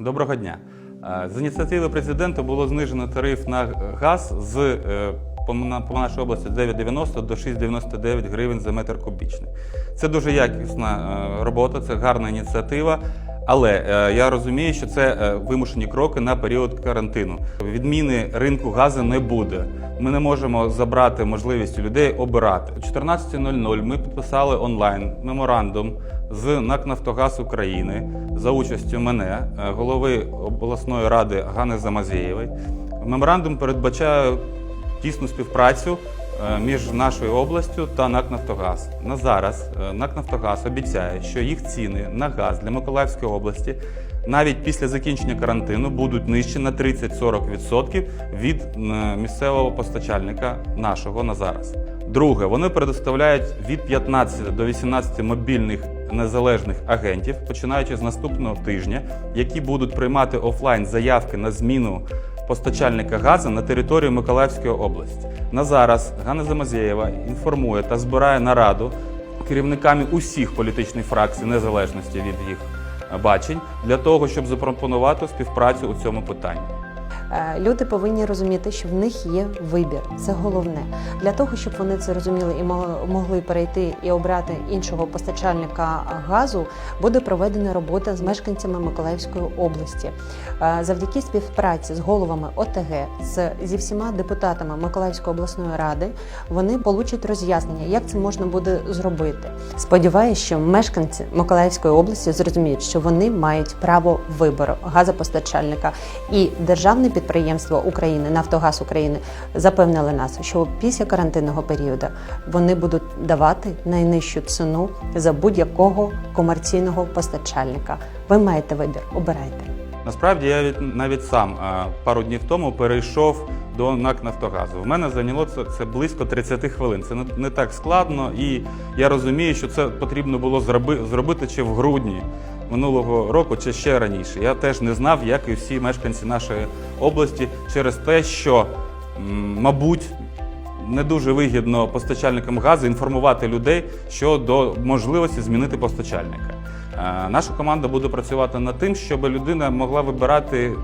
Доброго дня. Е, З ініціативи президента було знижено тариф на газ з е, по на- по нашій області 9,90 до 6,99 гривень за метр кубічний. Це дуже якісна е, робота, це гарна ініціатива. Але е, я розумію, що це е, вимушені кроки на період карантину. Відміни ринку газу не буде. Ми не можемо забрати можливість людей обирати. О 14.00 ми підписали онлайн меморандум з НАК «Нафтогаз України за участю мене, е, голови обласної ради Гани Замазєєвої. Меморандум передбачає тісну співпрацю між нашою областю та НАК «Нафтогаз». На зараз е, НАК «Нафтогаз» обіцяє, що їх ціни на газ для Миколаївської області навіть після закінчення карантину будуть нижчі на 30-40% від е, місцевого постачальника нашого на зараз. Друге, вони предоставляють від 15 до 18 мобільних незалежних агентів, починаючи з наступного тижня, які будуть приймати офлайн заявки на зміну постачальника газу на територію Миколаївської області. На зараз Ганна Замазєєва інформує та збирає нараду керівниками усіх політичних фракцій незалежності від їх бачень для того, щоб запропонувати співпрацю у цьому питанні. Е, Люди повинні розуміти, що в них є вибір. Це головне для того, щоб вони це розуміли і мо- могли перейти і обрати іншого постачальника газу. Буде проведена робота з мешканцями Миколаївської області. Е, Завдяки співпраці з головами ОТГ, з зі всіма депутатами Миколаївської обласної ради, вони получать роз'яснення, як це можна буде зробити. Сподіваюся, що мешканці Миколаївської області зрозуміють, що вони мають право вибору газопостачальника і державне підприємство України Нафтогаз України запевнили нас, що після карантинного періоду вони будуть давати найнижчу ціну за будь-якого комерційного постачальника. Ви маєте вибір, обирайте. Насправді я від, навіть сам пару днів тому перейшов до НАК Нафтогазу. В мене зайняло це, це близько 30 хвилин. Це не, не так складно, і я розумію, що це потрібно було зроби, зробити чи в грудні минулого року, чи ще раніше. Я теж не знав, як і всі мешканці нашої області, через те, що, мабуть, не дуже вигідно постачальникам газу інформувати людей щодо можливості змінити постачальника. Е, Наша команда буде працювати над тим, щоб людина могла вибирати е,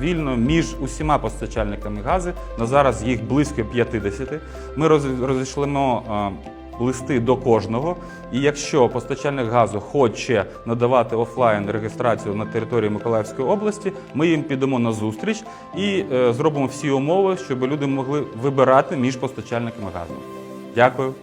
вільно між усіма постачальниками газу. На зараз їх близько 50. Ми роз- розійшлемо е, листи до кожного. І якщо постачальник газу хоче надавати офлайн реєстрацію на території Миколаївської області, ми їм підемо на зустріч і е, зробимо всі умови, щоб люди могли вибирати між постачальниками газу. Дякую.